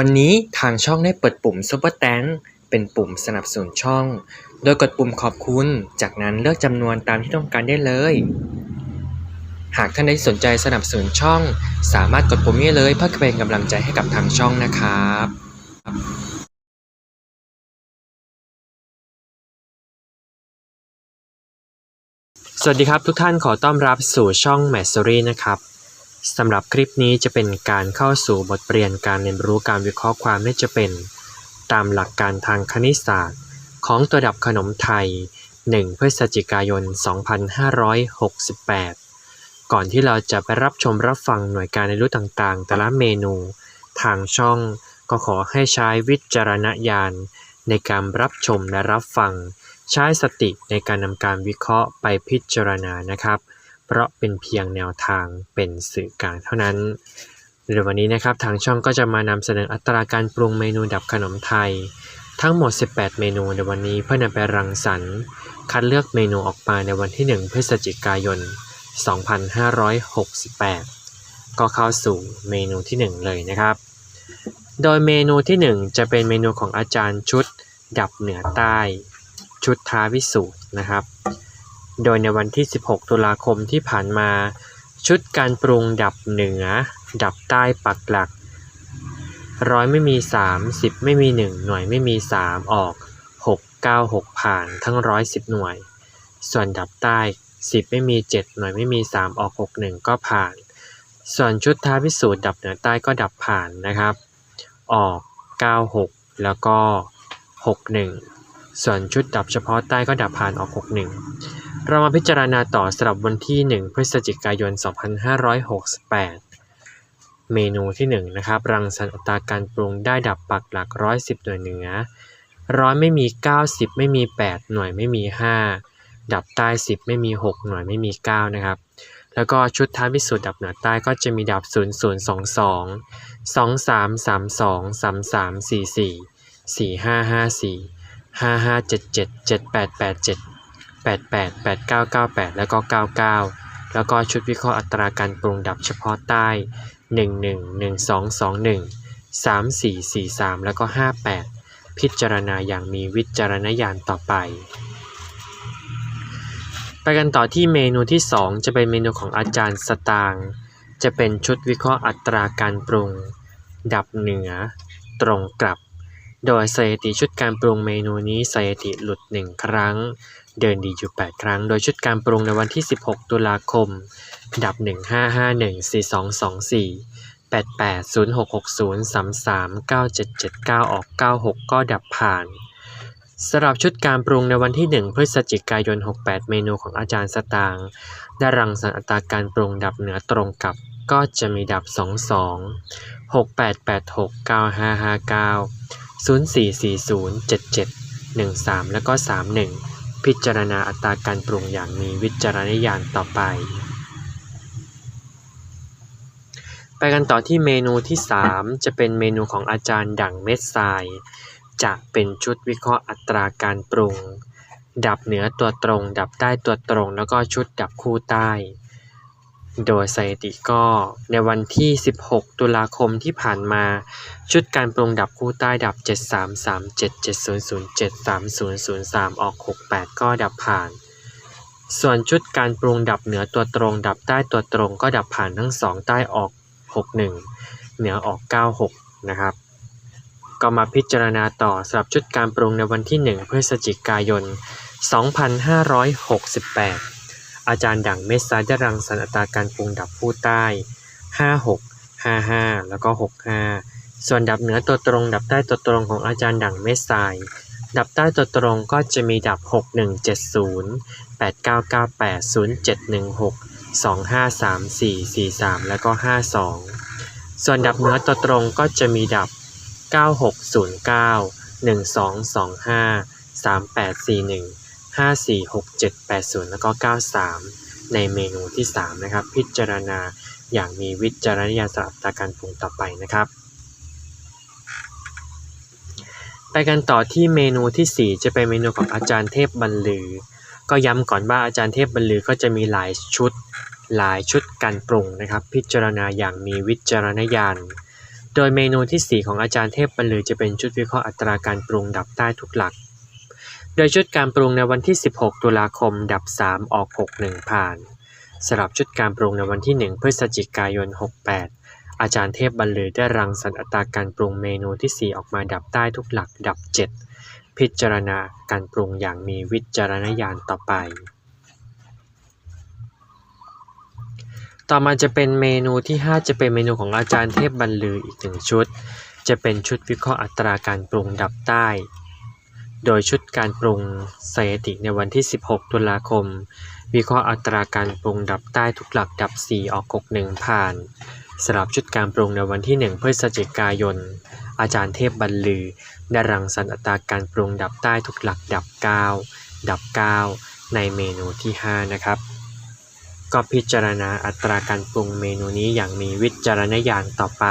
วันนี้ทางช่องได้เปิดปุ่ม Super Thanks เป็นปุ่มสนับสนุนช่อง โดยกดปุ่มขอบคุณ จากนั้นเลือกจำนวนตามที่ต้องการได้เลย หากท่านใดสนใจสนับสนุนช่อง สามารถกดปุ่มนี้เลยเพื่อเป็นกำลังใจให้กับทางช่องนะครับสวัสดีครับทุกท่านขอต้อนรับสู่ช่อง m a s t e r y นะครับ สำหรับคลิปนี้จะเป็นการเข้าสู่บทเรียนการเรียนรู้การวิเคราะห์ความไม่จะเป็น ตามหลักการทางคณิตศาสตร์ ของตัวดับขนมไทย 1 พฤศจิกายน 2568 ก่อนที่เราจะไปรับชมรับฟังหน่วยการเรียนรู้ต่างๆ แต่ละเมนู ทางช่องก็ขอให้ใช้วิจารณญาณในการรับชมและรับฟัง ใช้สติในการนำการวิเคราะห์ไปพิจารณานะครับ เพราะเป็นเพียงแนวทางเป็นสื่อกลางเท่านั้นในวันนี้นะครับทางช่องก็จะมานำเสนออัตราการปรุงเมนูดับขนมไทย ทั้งหมด 18 เมนูในวันนี้เพื่อนำไปรังสรรค์ คัดเลือกเมนูออกมาในวันที่ 1 พฤศจิกายน 2568 ก็เข้าสู่เมนูที่ 1 เลยนะครับ โดยเมนูที่ 1 จะเป็นเมนูของอาจารย์ชุดดับเหนือใต้ ชุดท้าวิสูตรนะครับ โดยในวันที่ 16 ตุลาคมที่ผ่านมา ชุดการปรุงดับเหนือ ดับใต้ปักหลักร้อยไม่มี 3 10 ไม่มี 1 หน่วยไม่มี 3 ออก 6 9 6 ผ่านทั้ง 110 หน่วย ส่วนดับใต้ 10 ไม่มี 7 หน่วยไม่มี 3 ออก 6 1 ก็ผ่าน ส่วนชุดท้าพิสูจน์ดับเหนือใต้ก็ดับผ่านนะครับ ออก 96 แล้วก็ 61 ส่วนชุดดับเฉพาะใต้ก็ดับผ่านออก 61 เรามาพิจารณาต่อสำหรับวันที่ 1 พฤศจิกายน 2568 เมนูที่ 1 นะครับ รังสรรค์อัตราการปรุงได้ดับปักหลัก 110 หน่วยเหนือ ร้อยไม่มี 90 ไม่มี 8 หน่วยไม่มี 5 ดับใต้ 10 ไม่มี 6 หน่วยไม่มี 9 นะครับ แล้วก็ชุดท้ายพิสูจน์ดับเหนือใต้ก็จะมีดับ 0022 2332 3344 4554 5577 7887 88 8998 แล้วก็ 99 แล้วก็ชุดวิเคราะห์อัตราการปรุงดับเฉพาะใต้ 11 1221 3443 แล้วก็ 58 พิจารณาอย่างมีวิจารณญาณต่อไป ไปกันต่อที่เมนูที่ 2 จะเป็นเมนูของอาจารย์สตางค์จะเป็นชุดวิเคราะห์อัตราการปรุง ดับเหนือ ตรงกลับ โดยสถิติชุดการปรุงเมนูนี้สถิติหลุด 1 ครั้ง เดินดีอยู่ 8 ครั้ง โดยชุดการปรุงในวันที่ 16 ตุลาคม ดับ 1551 4224 88 0660 33 9779 ออก 96 ก็ดับผ่านสำหรับชุดการปรุงในวันที่ 1 พฤศจิกายน 68 เมนูของอาจารย์สตางค์ได้รังสรรค์อัตราการปรุงดับเหนือตรงกับก็จะมีดับ 22 6886 9559 0440 77 13 แล้วก็ 31 พิจารณาอัตราการปรุงอย่างมีวิจารณญาณต่อไป ไปกันต่อที่เมนูที่ 3 จะเป็นเมนูของอาจารย์ดั่งเม็ดทราย จะเป็นชุดวิเคราะห์อัตราการปรุง ดับเหนือตัวตรง ดับใต้ตัวตรง แล้วก็ชุดดับคู่ใต้ โดยสถิติก็ในวันที่ 16 ตุลาคมที่ผ่านมา ชุดการปรุงดับคู่ใต้ดับ 7337 7007 3003 ออก 68 ก็ดับผ่าน ส่วนชุดการปรุงดับเหนือตัวตรง ดับใต้ตัวตรงก็ดับผ่านทั้งสองใต้ออก 61 เหนือออก 96 นะครับ ก็มาพิจารณาต่อสำหรับชุดการปรุงในวันที่ 1 พฤศจิกายน 2568 อาจารย์ดั่งเมษายรังสรรอัตราการปรุงดับผู้ใต้ 56 55 แล้วก็ 65 ส่วนดับเหนือตัวตรง ดับใต้ตัวตรงของอาจารย์ดั่งเมษายดับใต้ตัวตรงก็จะมีดับ 6170 8998 0716 253443 แล้วก็ 52 ส่วนดับเหนือตัวตรงก็จะมีดับ 9609 1225 3841 546780 แล้วก็ 93 ในเมนูที่ 3 นะครับ พิจารณาอย่างมีวิจารณญาณสำหรับตาการปรุงต่อไปนะครับ ไปกันต่อที่เมนูทีสี่ 4 จะเป็นเมนูของอาจารย์เทพบรรลือ ก็ย้ำก่อนว่าอาจารย์เทพบรรลือก็จะมีหลายชุดหลายชุดการปรุงนะครับ พิจารณาอย่างมีวิจารณญาณโดยเมนูที่ 4 ของอาจารย์เทพบรรลือจะเป็นชุดวิเคราะห์อัตราการปรุงดับใต้ทุกหลัก โดยชุดการปรุงในวันที่ 16 ตุลาคม ดับ 3 ออก 61 ผ่านสำหรับชุดการปรุงในวันที่ 1 พฤศจิกายน 68 อาจารย์เทพบรรลือได้รังสรรค์อัตราการปรุงเมนูที่ 4 ออกมาดับใต้ทุกหลักดับ 7 พิจารณาการปรุงอย่างมีวิจารณญาณต่อไป ต่อมาจะเป็นเมนูที่ 5 จะเป็นเมนูของอาจารย์เทพบรรลืออีกหนึ่งชุด จะเป็นชุดวิเคราะห์อัตราการปรุงดับใต้ โดยชุดการปรุงสถิติในวันที่ 16 ตุลาคม วิเคราะห์อัตราการปรุงดับใต้ทุกหลักดับ 4 ออก 61 ผ่านสำหรับชุดการปรุงในวันที่ 1 พฤศจิกายน อาจารย์เทพบรรลือได้รังสรรค์อัตราการปรุงดับใต้ทุกหลักดับ 9 ดับ 9 ในเมนูที่ 5 นะครับ ก็พิจารณาอัตราการปรุงเมนูนี้อย่างมีวิจารณญาณต่อไป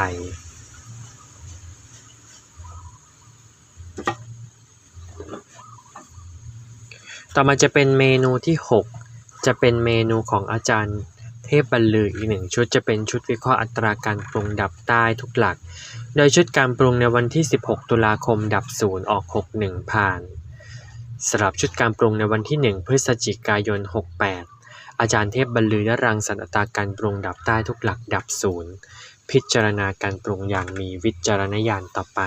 ต่อมาจะเป็นเมนูที่ 6 จะเป็นเมนูของอาจารย์ เทพบรรลืออีกหนึ่งชุดจะเป็นชุดวิเคราะห์อัตราการปรุงดับใต้ทุกหลัก โดยชุดการปรุงในวันที่ 16 ตุลาคมดับ0ออก 61 ผ่านสำหรับชุดการปรุงในวันที่ 1 พฤศจิกายน 68 อาจารย์เทพบรรลือได้รังสรรค์อัตราการปรุงดับใต้ทุกหลักดับ0พิจารณาการปรุงอย่างมีวิจารณญาณต่อไป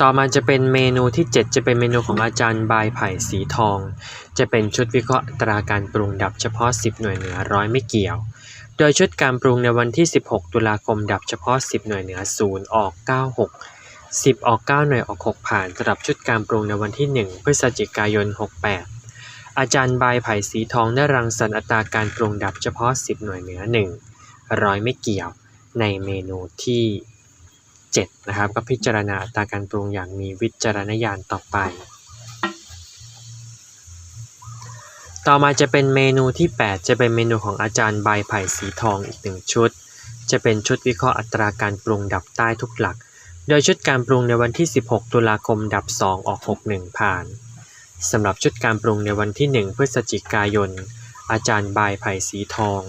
ต่อมาจะเป็นเมนูที่ 7 จะเป็นเมนูของอาจารย์บายไผ่สีทอง จะเป็นชุดวิเคราะห์อัตราการปรุงดับเฉพาะ 10 หน่วยเหนือร้อยไม่เกี่ยว โดยชุดการปรุงในวันที่ 16 ตุลาคมดับเฉพาะ 10 หน่วยเหนือ0ออก 96 10 ออก 9 หน่วยออก 6 ผ่านสำหรับชุดการปรุงในวันที่ 1 พฤศจิกายน 68 อาจารย์บายไผ่สีทองได้รังสรรค์อัตราการปรุงดับเฉพาะ 10 หน่วยเหนือ 1 ร้อยไม่เกี่ยว ในเมนูที่ 7นะครับก็พิจารณาอัตราการปรุงอย่างมีวิจารณญาณต่อไป ต่อมาจะเป็นเมนูที่ 8 จะเป็นเมนูของอาจารย์ใบไผ่สีทองอีกหนึ่งชุด จะเป็นชุดวิเคราะห์อัตราการปรุงดับใต้ทุกหลัก โดยชุดการปรุงในวันที่ 16 ตุลาคมดับ 2 ออก 61 ผ่านสำหรับชุดการปรุงในวันที่ 1 พฤศจิกายน อาจารย์บายไผ่สีทอง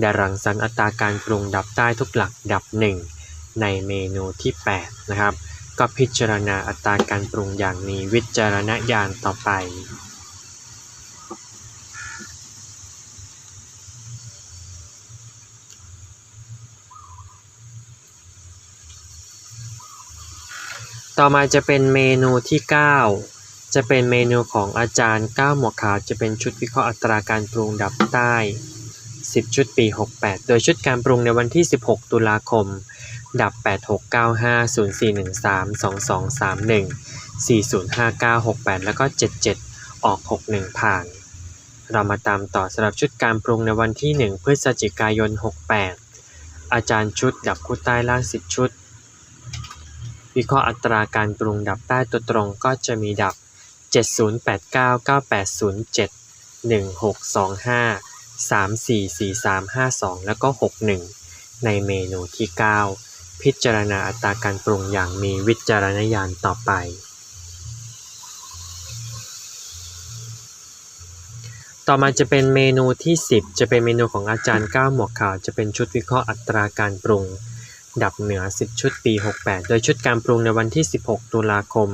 ได้รังสรรค์อัตราการปรุงดับใต้ทุกหลักดับ 1 ในเมนูที่ 8 นะครับ ก็พิจารณาอัตราการปรุงอย่างมีวิจารณญาณต่อไป ต่อมาจะเป็นเมนูที่ 9 จะเป็นเมนูของอาจารย์ก้าหมวกขาวจะเป็นชุดวิเคราะห์อัตราการปรุงดับใต้ 10 ชุดปี 68 โดยชุดการปรุงในวันที่ 16 ตุลาคม ดับ 8695 0413 2231 4059 68 แล้วก็ 77 ออก 61 ผ่าน เรามาตามต่อสำหรับชุดการปรุงในวันที่ 1 พฤศจิกายน 68 อาจารย์ชุดดับคู่ใต้ล่าง 10 ชุด วิเคราะห์อัตราการปรุงดับใต้ตัวตรงก็จะมีดับ 7089 9807 1625 344352 แล้วก็ 61 ในเมนูที่ 9 พิจารณาอัตราการปรุงอย่างมีวิจารณญาณต่อไป ต่อมาจะเป็นเมนูที่ 10 จะเป็นเมนูของอาจารย์ก้าวหมวกขาว จะเป็นชุดวิเคราะห์อัตราการปรุง ดับเหนือ 10 ชุดปี 68 โดยชุดการปรุงในวันที่ 16 ตุลาคม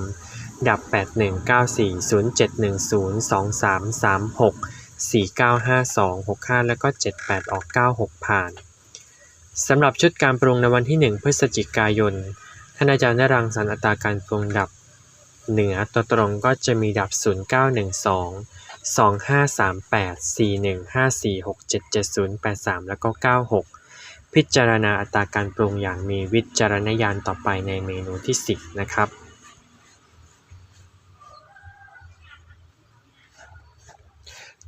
ดับ 8194 0710 2336 4952 65 แล้วก็ 78 ออก 96 ผ่าน สำหรับชุดการปรุงในวันที่ 1 พฤศจิกายน ท่านอาจารย์ได้รังสรรค์อัตราการปรุงดับ เหนือตัวตรงก็จะมีดับ 0912 2538 4154 6770 83 แล้วก็ 96 พิจารณาอัตราการปรุงอย่างมีวิจารณญาณต่อไปในเมนูที่ 10 นะครับ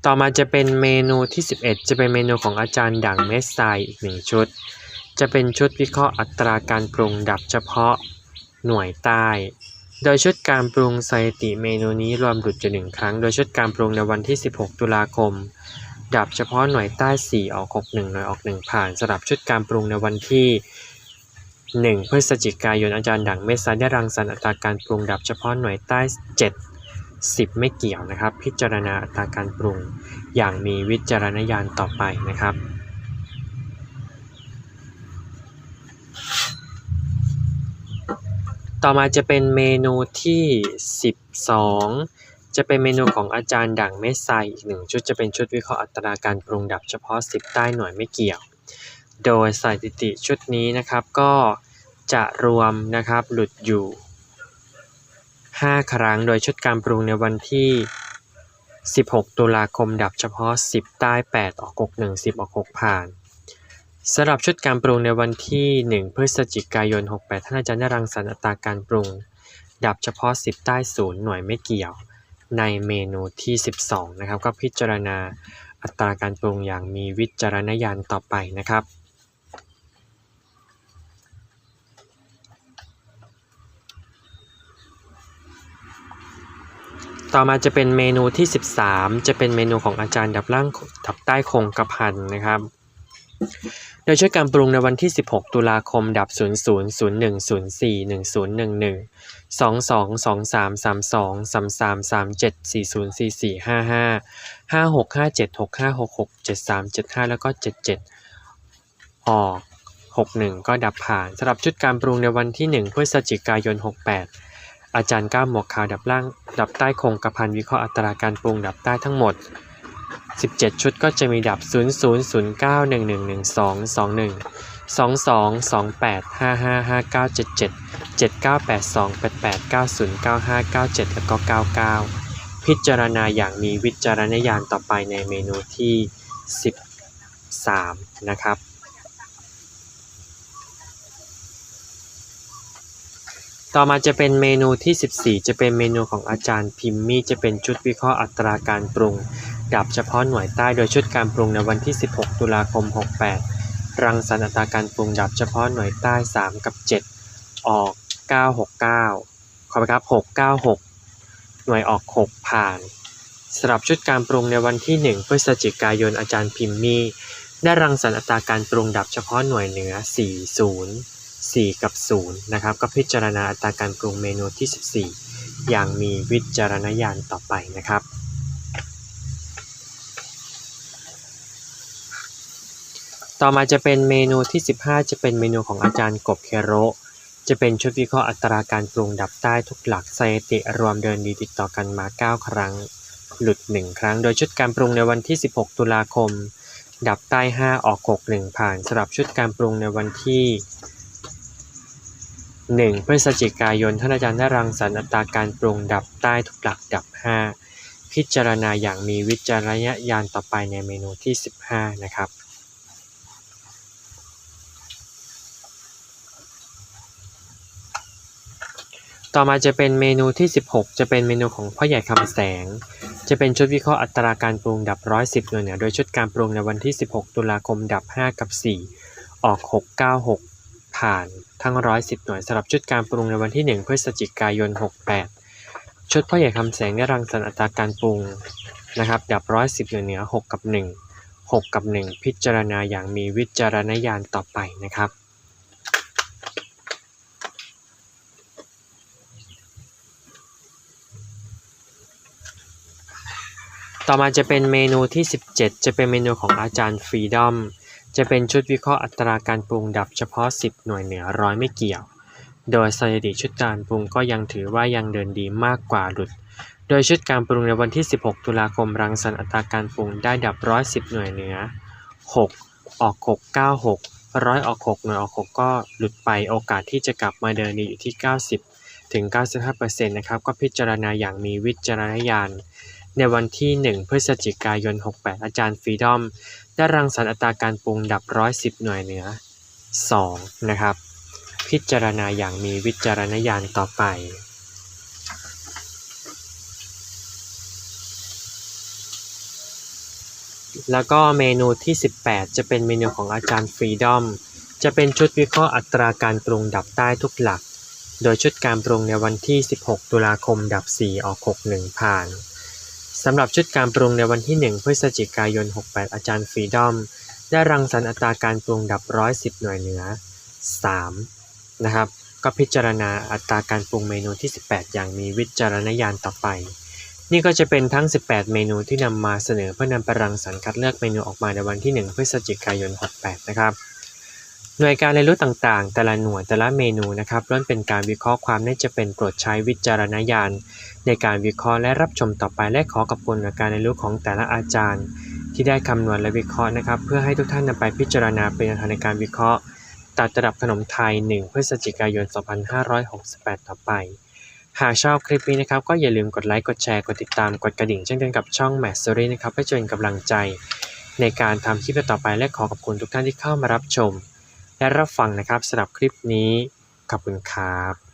ต่อมาจะเป็นเมนูที่ 11 จะเป็นเมนูของอาจารย์ดังเมสไซอีกหนึ่งชุด จะเป็นชุดวิเคราะห์อัตราการปรุงดับเฉพาะหน่วยใต้ โดยชุดการปรุงสถิติเมนูนี้รวมหลุดจะหนึ่งครั้ง โดยชุดการปรุงในวันที่ 16 ตุลาคม ดับเฉพาะหน่วยใต้ 4 ออก 6 1 หน่วยออก 1 ผ่านสำหรับชุดการปรุงในวันที่ 1 พฤศจิกายนอาจารย์ดังเมษายได้รังสรรค์อัตราการปรุงดับเฉพาะหน่วยใต้ 7 10 ไม่เกี่ยวนะครับ พิจารณาอัตราการปรุง อย่างมีวิจารณญาณต่อไปนะครับต่อมาจะเป็นเมนูที่ 12 จะเป็นเมนูของอาจารย์ดั่งเมสไซอีกหนึ่งชุดจะเป็นชุดวิเคราะห์อัตราการปรุงดับเฉพาะ 10 ใต้หน่วยไม่เกี่ยว โดยสถิติชุดนี้นะครับก็จะรวมนะครับหลุดอยู่ 5 ครั้ง โดยชุดการปรุงในวันที่ 16 ตุลาคมดับเฉพาะ 10 ใต้ 8 ออก 6 1 10 ออก 6 ผ่านสำหรับชุดการปรุงในวันที่ 1 พฤศจิกายน 68 ท่านอาจารย์ได้รังสรรค์อัตราการปรุง ดับเฉพาะ 10 ใต้ 0 หน่วยไม่เกี่ยว ในเมนูที่ 12 นะครับ ก็พิจารณาอัตราการปรุงอย่างมีวิจารณญาณต่อไปนะครับ ต่อมาจะเป็นเมนูที่ 13 จะเป็นเมนูของอาจารย์ดับล่างดับใต้คงกระพันนะครับ โดยช่วยการปรุงในวันที่ 16 ตุลาคม ดับ 00 01 04 1011 22 23 32 33 37 40 44 55 56 57 65 66 73 75 แล้วก็ 77 ออก 61 ก็ดับผ่านสำหรับชุดการปรุงในวันที่ 1 พฤศจิกายน 68 อาจารย์ก้ามหมวกขาวดับล่าง ดับใต้คงกระพันวิเคราะห์อัตราการปรุงดับใต้ทั้งหมด 17 ชุดก็จะมีดับ 0 0 0 9 1 1 1 2 2 1 2 2 2 8 5 5 5 9 7 7 7 9 8 2 8 8 9 0 9 5 9 7 แล้วก็ 99 พิจารณาอย่างมีวิจารณญาณต่อไปในเมนูที่ 13 นะครับ ต่อมาจะเป็นเมนูที่ 14 จะเป็นเมนูของอาจารย์พิมมี่จะเป็นชุดวิเคราะห์อัตราการปรุง ดับเฉพาะหน่วยใต้โดยชุดการปรุงในวันที่ 16 ตุลาคม 68 รังสรรค์อัตราการปรุงดับเฉพาะหน่วยใต้ 3 กับ 7 ออก 969 ขอไปครับ 696 หน่วยออก 6 ผ่านสำหรับชุดการปรุงในวันที่ 1 พฤศจิกายนอาจารย์พิมมี่ได้รังสรรค์อัตราการปรุงดับเฉพาะหน่วยเหนือ 40 4 กับ 0 นะครับ ก็พิจารณาอัตราการปรุงเมนูที่ 14 อย่างมีวิจารณญาณต่อไปนะครับ ต่อมาจะเป็นเมนูที่ 15 จะเป็นเมนูของอาจารย์กบเคโรจะเป็นชุดวิเคราะห์อัตราการปรุงดับใต้ทุกหลักสถิติรวมเดินดีติดต่อกันมา 9 ครั้ง หลุด 1 ครั้ง โดยชุดการปรุงในวันที่ 16 ตุลาคม ดับใต้ 5 ออก 6 1 ผ่านสำหรับชุดการปรุงในวันที่ 1 พฤศจิกายนท่านอาจารย์ได้รังสรรค์อัตราการปรุงดับใต้ทุกหลักดับ 5 พิจารณาอย่างมีวิจารณญาณต่อไปในเมนูที่ 15 นะครับต่อมาจะเป็นเมนูที่ 16 จะเป็นเมนูของพ่อใหญ่คำแสง จะเป็นชุดวิเคราะห์อัตราการปรุงดับ 110 หน่วยเหนือโดยชุดการปรุงในวันที่ 16 ตุลาคมดับ 5 กับ 4 ออก 696 ผ่าน ทั้ง 110 หน่วยสำหรับชุดการปรุงในวันที่ 1 พฤศจิกายน 68 ชุดพ่อใหญ่คำแสงได้รังสรรค์อัตราการปรุงนะครับดับ 110 หน่วยเหนือ 6 กับ 1 6 กับ 1 พิจารณาอย่างมีวิจารณญาณต่อไปนะครับต่อมาจะเป็นเมนูที่ 17 จะเป็นเมนูของอาจารย์ฟรีดอม จะเป็นชุดวิเคราะห์อัตราการปรุงดับเฉพาะ 10 หน่วยเหนือร้อยไม่เกี่ยว โดยสถิติชุดการปรุงก็ยังถือว่ายังเดินดีมากกว่าหลุด โดยชุดการปรุงในวันที่ 16 ตุลาคมรังสรรค์อัตราการปรุงได้ดับ110หน่วยเหนือ 6 ออก 696ร้อยออก6หน่วยออก6ก็หลุดไปโอกาสที่จะกลับมาเดินดีอยู่ที่ 90 ถึง 95%นะครับ ก็พิจารณาอย่างมีวิจารณญาณ ในวันที่ 1 พฤศจิกายน 68 อาจารย์ฟรีดอม ได้รังสรรค์อัตราการปรุงดับ110หน่วยเหนือ 2 นะครับ พิจารณาอย่างมีวิจารณญาณต่อไปแล้วก็เมนูที่ 18 จะเป็นเมนูของอาจารย์ฟรีดอม จะเป็นชุดวิเคราะห์อัตราการปรุงดับใต้ทุกหลัก โดยชุดการปรุงในวันที่ 16 ตุลาคมดับ 4 ออก 61 ผ่าน สำหรับชุดการปรุงในวันที่ 1 พฤศจิกายน 68 อาจารย์ฟรีดอม ได้รังสรรค์อัตราการปรุงดับ 110 หน่วยเหนือ 3 นะครับ ก็พิจารณาอัตราการปรุงเมนูที่ 18 อย่างมีวิจารณญาณต่อไป นี่ก็จะเป็นทั้ง 18 เมนูที่นำมาเสนอเพื่อนำไปรังสรรค์คัดเลือกเมนูออกมาในวันที่ 1 พฤศจิกายน 68 นะครับ หน่วยการเรียนรู้ต่างๆ แต่ละหน่วยแต่ละเมนูนะครับล้วนเป็นการวิเคราะห์ความน่าจะเป็นโปรดใช้วิจารณญาณ ในการวิเคราะห์และรับชมต่อไปและขอขอบคุณหน่วยการเรียนรู้ของแต่ละอาจารย์ ที่ได้คำนวณและวิเคราะห์นะครับ เพื่อให้ทุกท่านนำไปพิจารณาเป็นทางในการวิเคราะห์ ตัดระดับขนมไทย 1 พฤศจิกายน 2568 ต่อไป หากชอบคลิปนี้นะครับก็อย่าลืมกดไลค์กดแชร์กดติดตามกดกระดิ่งเช่นเดียวกับช่อง m a t s o r y นะครับเพื่อเป็นกำลังใจ ในการทำคลิปต่อไปและขอขอบคุณทุกท่านที่เข้ามารับชม และรับฟังนะครับสำหรับคลิปนี้ ขอบคุณครับ